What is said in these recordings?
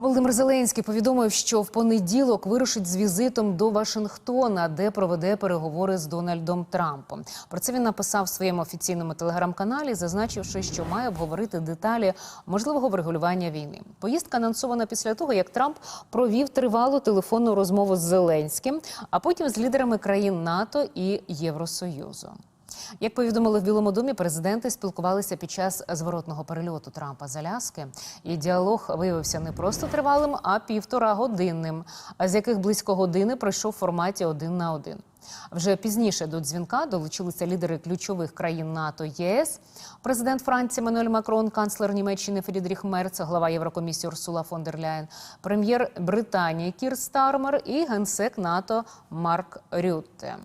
Володимир Зеленський повідомив, що в понеділок вирушить з візитом до Вашингтона, де проведе переговори з Дональдом Трампом. Про це він написав в своєму офіційному телеграм-каналі, зазначивши, що має обговорити деталі можливого врегулювання війни. Поїздка анонсована після того, як Трамп провів тривалу телефонну розмову з Зеленським, а потім з лідерами країн НАТО і Євросоюзу. Як повідомили в Білому домі, президенти спілкувалися під час зворотного перельоту Трампа з Аляски. І діалог виявився не просто тривалим, а півтора годинним, з яких близько години пройшов в форматі один на один. Вже пізніше до дзвінка долучилися лідери ключових країн НАТО ЄС, президент Франції Мануель Макрон, канцлер Німеччини Фрідріх Мерц, глава Єврокомісії Урсула фон дер Ляєн, прем'єр Британії Кір Стармер і генсек НАТО Марк Рютте.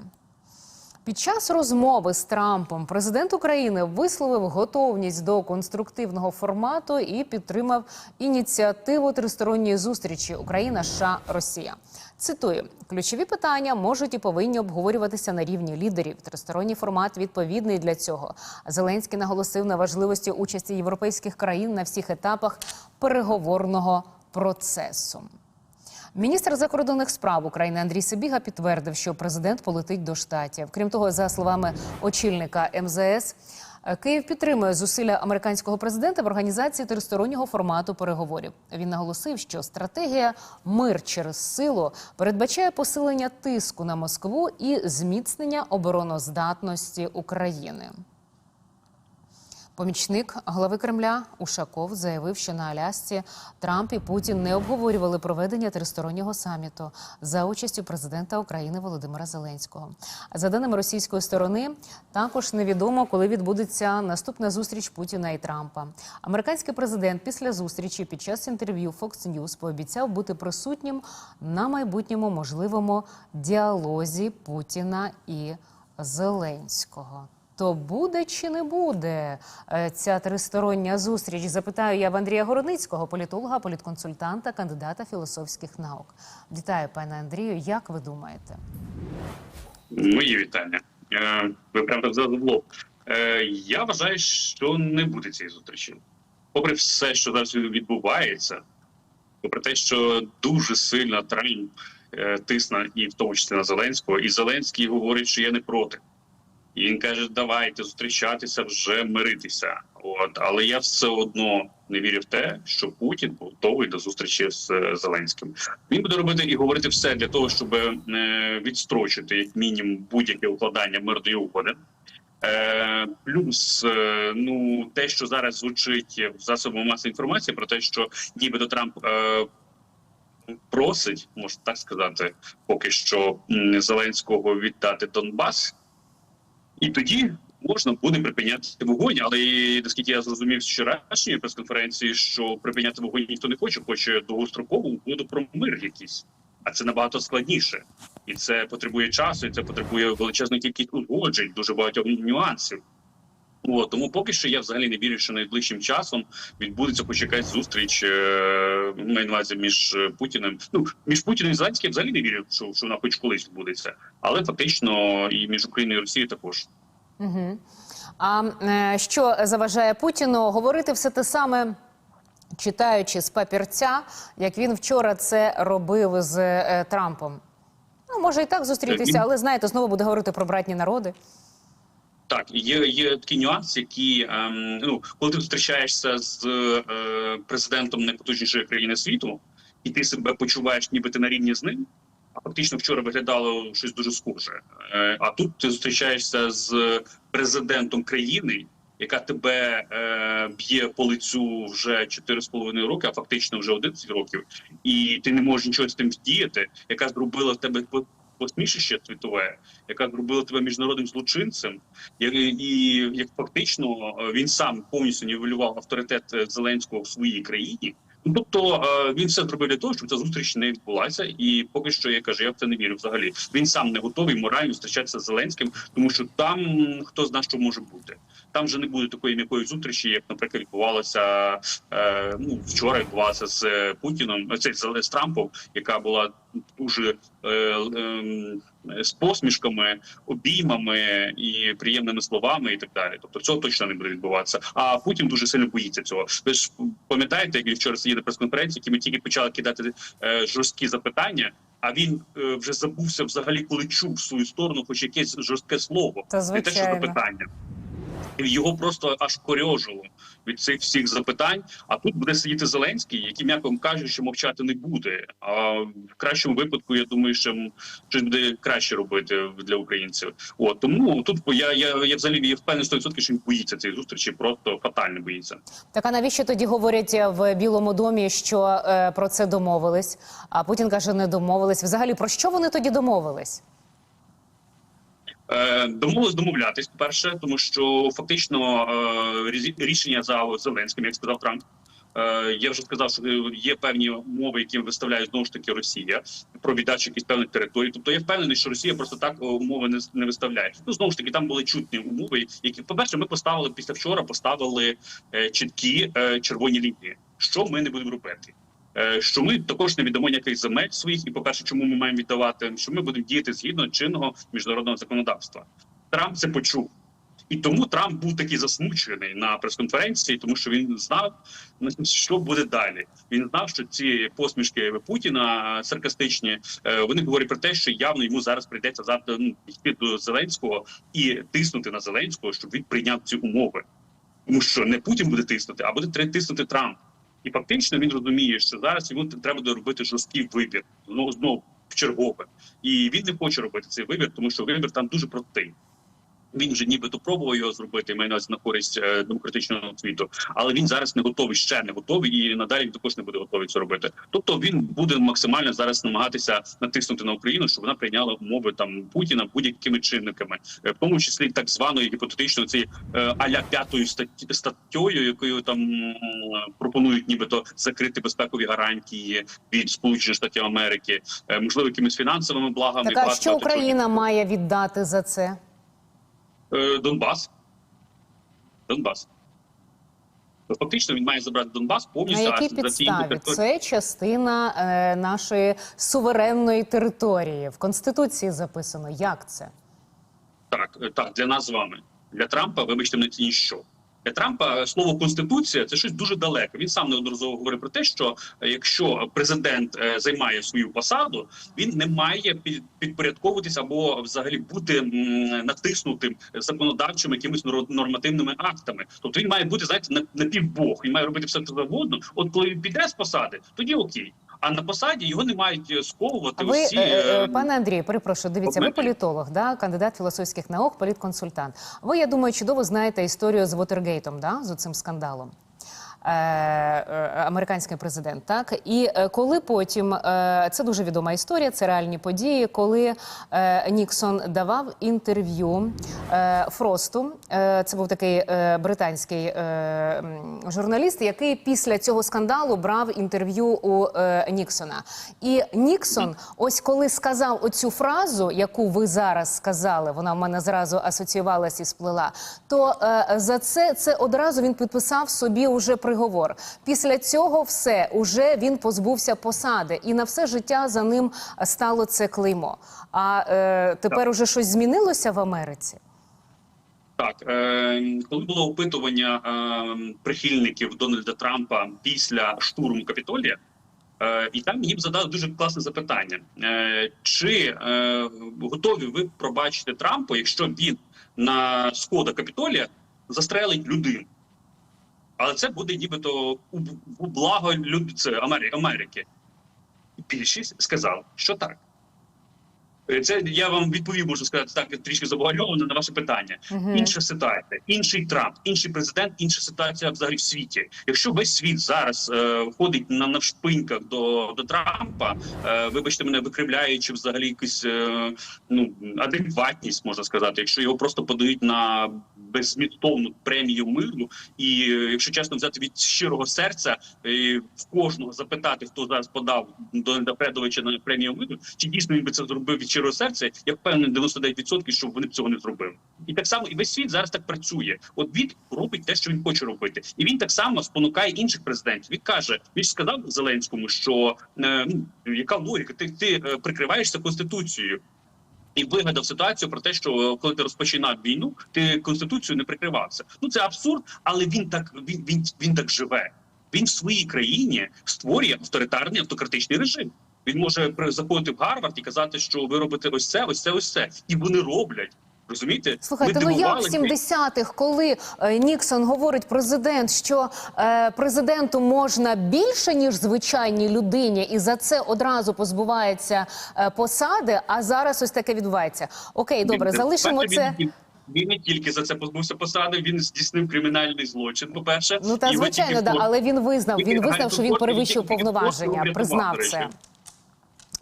Під час розмови з Трампом президент України висловив готовність до конструктивного формату і підтримав ініціативу тристоронньої зустрічі Україна, США, Росія. Цитую: ключові питання можуть і повинні обговорюватися на рівні лідерів. Тристоронній формат відповідний для цього. Зеленський наголосив на важливості участі європейських країн на всіх етапах переговорного процесу. Міністр закордонних справ України Андрій Сибіга підтвердив, що президент полетить до штатів. Крім того, за словами очільника МЗС, Київ підтримує зусилля американського президента в організації тристороннього формату переговорів. Він наголосив, що стратегія мир через силу передбачає посилення тиску на Москву і зміцнення обороноздатності України. Помічник глави Кремля Ушаков заявив, що на Алясці Трамп і Путін не обговорювали проведення тристороннього саміту за участю президента України Володимира Зеленського. За даними російської сторони, також невідомо, коли відбудеться наступна зустріч Путіна і Трампа. Американський президент після зустрічі під час інтерв'ю Fox News пообіцяв бути присутнім на майбутньому можливому діалозі Путіна і Зеленського. То буде чи не буде е, ця тристороння зустріч? Запитаю я в Андрія Городницького, політолога, політконсультанта, кандидата філософських наук. Вітаю, пане Андрію. Як ви думаєте? Мої вітання. Е, Ви прям так лоб. Е, Я вважаю, що не буде цієї зустрічі. Попри все, що зараз відбувається, попри те, що дуже сильно Трамп тисне і в тому числі на Зеленського, і Зеленський говорить, що я не проти. І він каже: давайте зустрічатися, вже миритися. От але я все одно не вірю в те, що Путін готовий до зустрічі з е, Зеленським. Він буде робити і говорити все для того, щоб е, відстрочити як мінімум будь-яке укладання мирної угоди. Е, плюс, е, ну те, що зараз звучить в засобах масової інформації, про те, що нібито Трамп е, просить, можна так сказати, поки що Зеленського віддати Донбас. І тоді можна буде припиняти вогонь. Але наскільки я зрозумів з вчорашньої прес-конференції, що припиняти вогонь ніхто не хоче, хоче довгострокову угоду про мир якийсь. А це набагато складніше, і це потребує часу, і це потребує величезної кількість узгоджень, дуже багатьох нюансів. От, тому поки що я взагалі не вірю, що найближчим часом відбудеться хоч якась зустріч е, на увазі між Путіним. Ну між Путіним і Зеленським взагалі не вірю, що, що вона хоч колись відбудеться, але фактично і між Україною і Росією також. Угу. А е, що заважає Путіну говорити все те саме? Читаючи з папірця, як він вчора це робив з е, Трампом. Ну, може і так зустрітися, але знаєте, знову буде говорити про братні народи. Так, є є такий нюанс, які ем, ну коли ти зустрічаєшся з е, президентом найпотужнішої країни світу, і ти себе почуваєш, ніби ти на рівні з ним. А фактично вчора виглядало щось дуже схоже. Е, а тут ти зустрічаєшся з президентом країни, яка тебе е, б'є по лицю вже 4,5 роки, а фактично вже 11 років, і ти не можеш нічого з тим вдіяти, яка зробила в тебе посмішище світове, яка зробила тебе міжнародним злочинцем, і, і як фактично е, він сам повністю нівелював авторитет е, Зеленського в своїй країні. Тобто е, він все зробив для того, щоб ця зустріч не відбулася, і поки що я кажу, я в це не вірю. Взагалі він сам не готовий морально зустрічатися з Зеленським, тому що там хто зна, що може бути. Там вже не буде такої м'якої зустрічі, як, наприклад, відбувалося е, ну вчора. Відбувалася з Путіном, це з, з Трампом, яка була дуже е, е, з посмішками, обіймами і приємними словами, і так далі. Тобто цього точно не буде відбуватися. А Путін дуже сильно боїться цього. Ви ж пам'ятаєте, як він вчора сидів на прес-конференції, які ми тільки почали кидати е, жорсткі запитання. А він е, вже забувся взагалі, коли чув в свою сторону, хоч якесь жорстке слово, Та не те, що запитання. Його просто аж корьожило від цих всіх запитань. А тут буде сидіти Зеленський, який м'яко каже, що мовчати не буде. А в кращому випадку, я думаю, що щось буде краще робити для українців. От тому тут я, я, я взагалі є впевнений 100%, що він боїться цієї зустрічі, просто фатально боїться. Так а навіщо тоді говорять в Білому домі, що е, про це домовились? А Путін каже, не домовились. Взагалі про що вони тоді домовились? Е, Домовились домовлятись, перше, тому що фактично е, рішення за Зеленським, як сказав Трамп. Е, Я вже сказав, що є певні умови, які виставляє знову ж таки Росія про віддачу якихось певних територій. Тобто я впевнений, що Росія просто так умови не, не виставляє. Ну знову ж таки, там були чутні умови, які по перше, ми поставили після вчора, поставили чіткі червоні лінії. Що ми не будемо робити? Е, Що ми також не віддамо ніяких земель своїх, і по перше, чому ми маємо віддавати, що ми будемо діяти згідно чинного міжнародного законодавства. Трамп це почув. І тому Трамп був такий засмучений на прес-конференції, тому що він знав, що буде далі. Він знав, що ці посмішки Путіна саркастичні, е, вони говорять про те, що явно йому зараз прийдеться завтра ну, йти до Зеленського і тиснути на Зеленського, щоб він прийняв ці умови. Тому що не Путін буде тиснути, а буде тиснути Трамп. І фактично він розуміє, що зараз йому треба доробити жорсткий вибір. Знову знову в чергове. І він не хоче робити цей вибір, тому що вибір там дуже простий. Він вже нібито пробував його зробити, має на користь е, демократичного світу, але він зараз не готовий, ще не готовий, і надалі він також не буде готовий це робити. Тобто він буде максимально зараз намагатися натиснути на Україну, щоб вона прийняла умови там Путіна будь-якими чинниками, е, в тому числі так званою гіпотетично цією е, аля п'ятою статті- статтєю, якою там пропонують нібито закрити безпекові гарантії від Сполучених Штатів Америки, можливо, якимись фінансовими благами. Так а що. Україна має віддати за це? Е, Донбас. Донбас. Ну, Фактично він має забрати Донбас На повністю якій а за цією підставі? Це частина е, нашої суверенної території. В конституції записано. Як це? Так, е, так, для нас з вами. Для Трампа, вибачте, мене це ніщо. Для Трампа слово конституція це щось дуже далеке. Він сам неодноразово говорив про те, що е, якщо президент е, займає свою посаду, він не має під- підпорядковуватися або взагалі бути натиснутим законодавчими якимись нор- нормативними актами. Тобто він має бути знаєте, на, на. Він має робити все що завгодно. От коли він піде з посади, тоді окей. А на посаді його не мають е, сковувати ви, усі. е, е, е, пане Андрію, перепрошую, дивіться, ви політолог, да, кандидат філософських наук, політконсультант. Ви, я думаю, чудово знаєте історію з Вотергейтом, да, з цим скандалом. Е, е, американський президент, так і е, коли потім це дуже відома історія, це реальні події, коли Ніксон давав інтерв'ю Фросту. Це був такий британський журналіст, який після цього скандалу брав інтерв'ю у Ніксона. І Ніксон, ось коли сказав оцю фразу, яку ви зараз сказали, вона в мене зразу асоціювалась і сплила. То за це це одразу він підписав собі уже приговор. Після цього все уже він позбувся посади, і на все життя за ним стало це клеймо. А е, тепер уже щось змінилося в Америці. Так, е, коли було опитування е, прихильників Дональда Трампа після штурму Капітолія, е, і там їм задали дуже класне запитання: е, чи е, готові ви пробачити Трампу, якщо він на сходах Капітолія застрелить людину? Але це буде нібито у, благо люд... Америки. Більшість сказав, що так. Е, Це я вам відповів, можу сказати так, трішки завуальовано на ваше питання. Мгм. Інша ситуація, інший Трамп, інший президент, інша ситуація взагалі в світі. Якщо весь світ зараз е, ходить на навшпиньках до, до Трампа, е, вибачте мене, викривляючи взагалі якусь е, ну адекватність, можна сказати, якщо його просто подають на беззмістовну премію миру, і е, якщо чесно взяти від щирого серця е, в кожного запитати, хто зараз подав Дональда Фредовича на премію миру, чи дійсно він би це зробив від щирого серця, я впевнений 99%, що вони б цього не зробили. І так само і весь світ зараз так працює. От він робить те, що він хоче робити, і він так само спонукає інших президентів. Він каже: він ж сказав Зеленському, що е, ну яка логіка? Ти, ти е, прикриваєшся конституцією. І вигадав ситуацію про те, що е, коли ти розпочинав війну, ти конституцію не прикривався. Ну це абсурд, але він так він, він, він так живе. Він в своїй країні створює авторитарний автократичний режим. Він може заходити в Гарвард і казати, що ви робите ось це, ось це, ось це, і вони роблять. Розумієте? Слухайте, ну як в 70-х, коли е, Ніксон говорить президент, що е, президенту можна більше ніж звичайній людині, і за це одразу позбувається е, посади. А зараз ось таке відбувається. Окей, добре, Він- залишимо по-перше, це. Він, він не тільки за це позбувся посади, він здійснив кримінальний злочин. По перше, Ну та звичайно, да, але він визнав. Він визнав, що він перевищив повноваження, признав це.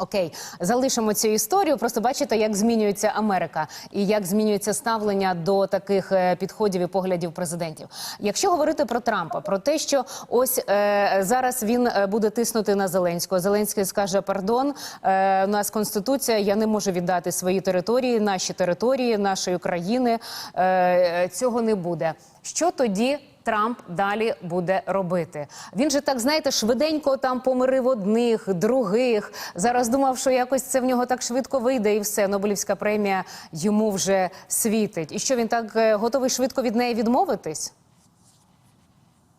Окей, залишимо цю історію. Просто бачите, як змінюється Америка і як змінюється ставлення до таких е, підходів і поглядів президентів. Якщо говорити про Трампа, про те, що ось е, зараз він е, буде тиснути на Зеленського. Зеленський скаже: Пардон, е, у нас конституція, я не можу віддати свої території, наші території, нашої країни. Е, е, цього не буде. Що тоді? Трамп далі буде робити. Він же так знаєте, швиденько там помирив одних, других. Зараз думав, що якось це в нього так швидко вийде, і все. Нобелівська премія йому вже світить. І що він так е, готовий швидко від неї відмовитись?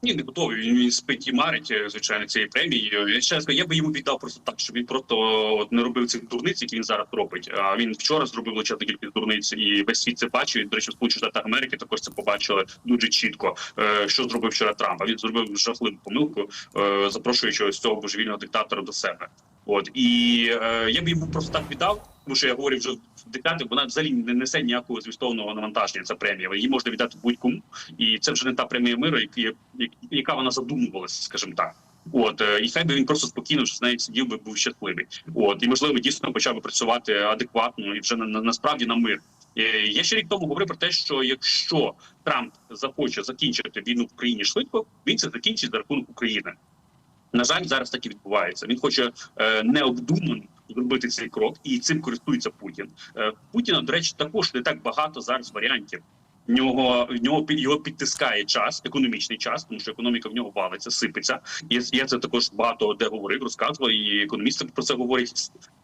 Ні, не готовий. Він, він спить і марить, е, звичайно, цієї премії. Я ще я би йому віддав просто так, щоб він просто от не робив цих дурниць, які він зараз робить. А він вчора зробив величезну кількість дурниць, і весь світ це бачив. До речі, в Сполучених Штатах Америки також це побачили дуже чітко. Е, Що зробив вчора Трамп? Він зробив жахливу помилку, е, запрошуючи ось цього божевільного диктатора до себе. От і е, я б йому просто так віддав, тому що я говорив вже в декаті, вона взагалі не несе ніякого змістовного навантаження. Ця премія її можна віддати будь-кому, і це вже не та премія миру, яка вона задумувалася, скажімо так. От е, і хай би він просто спокійно з нею сидів би був щасливий. От і можливо дійсно почав би працювати адекватно і вже на, на насправді на мир. Е, Я ще рік тому говорив про те, що якщо Трамп захоче закінчити війну в країні швидко, він це закінчить за рахунок України. На жаль, зараз так і відбувається. Він хоче е, необдумано зробити цей крок, і цим користується Путін. Е, Путіна, до речі, також не так багато зараз варіантів. В нього в нього його підтискає час, економічний час, тому що економіка в нього валиться, сипеться. І я це також багато де говорив, розказував. І економісти про це говорять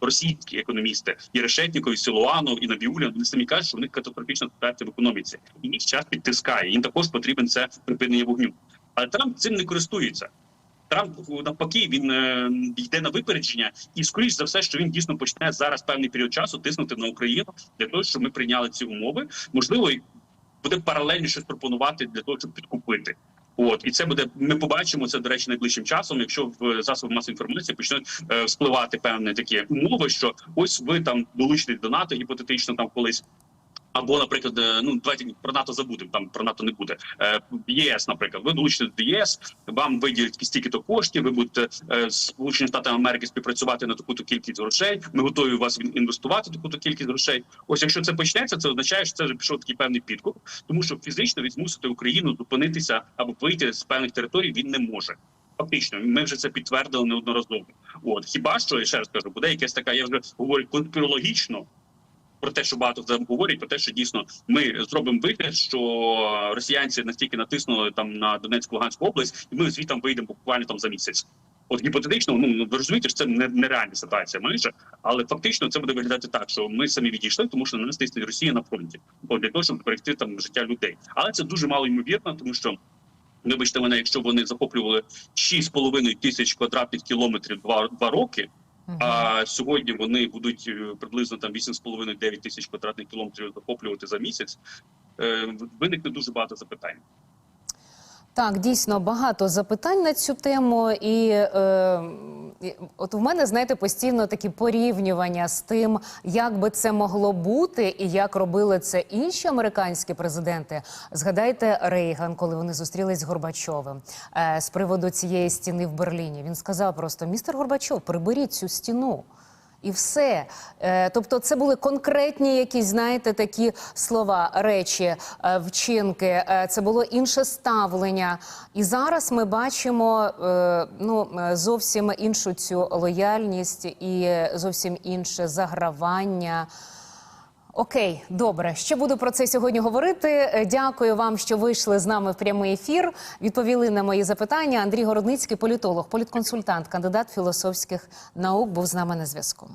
російські економісти. І Решетніков, і Силуанов, і Набіулін. Вони самі кажуть, що в них катастрофічна ситуація в економіці, і їх час підтискає. Їм також потрібен це припинення вогню. Але Трамп цим не користується. Трамп навпаки він е, йде на випередження, і скоріш за все, що він дійсно почне зараз певний період часу тиснути на Україну для того, щоб ми прийняли ці умови. Можливо, буде паралельно щось пропонувати для того, щоб підкупити. От і це буде. Ми побачимо це до речі найближчим часом. Якщо в засобах масової інформації почнуть е, вспливати певні такі умови, що ось ви там долучитесь до НАТО гіпотетично там колись. Або, наприклад, е, ну давайте про НАТО забудемо, там про НАТО не буде. Е, ЄС, наприклад, ви долучитесь до ЄС, вам виділять стільки-то коштів, ви будете е, з Сполученими Штатами Америки співпрацювати на таку-то кількість грошей. Ми готові вас інвестувати таку-то кількість грошей. Ось якщо це почнеться, це означає, що це вже пішов такий певний підкуп, тому що фізично він змусити Україну зупинитися або вийти з певних територій він не може. Фактично, ми вже це підтвердили неодноразово. От хіба що я ще раз кажу, буде якась така, я вже говорю конспірологічно про те, що багато там говорять, про те, що дійсно ми зробимо вигляд, що росіянці настільки натиснули там на Донецьку Луганську область, і ми звідти вийдемо буквально там за місяць. От гіпотетично, ну ви розумієте, що це не нереальна ситуація майже, але фактично це буде виглядати так, що ми самі відійшли, тому що на нас тисне Росія на фронті, от для того, щоб зберегти там життя людей. Але це дуже мало ймовірно, тому що. Вибачте мене, якщо вони захоплювали 6,5 тисяч квадратних кілометрів два, два роки, а сьогодні вони будуть е, приблизно там 8,5-9 тисяч квадратних кілометрів захоплювати за місяць. Е, Виникне дуже багато запитань. Так, дійсно багато запитань на цю тему, і е, от в мене знаєте постійно такі порівнювання з тим, як би це могло бути, і як робили це інші американські президенти. Згадайте Рейган, коли вони зустрілись з Горбачовим е, з приводу цієї стіни в Берліні. Він сказав просто: містер Горбачов, приберіть цю стіну. І все. Е, тобто, це були конкретні якісь, знаєте, такі слова, речі, е, вчинки. Е, це було інше ставлення. І зараз ми бачимо ну, зовсім іншу цю лояльність і зовсім інше загравання. Окей, добре. Ще буду про це сьогодні говорити. Е, Дякую вам, що вийшли з нами в прямий ефір. Відповіли на мої запитання. Андрій Городницький, політолог, політконсультант, кандидат філософських наук, був з нами на зв'язку.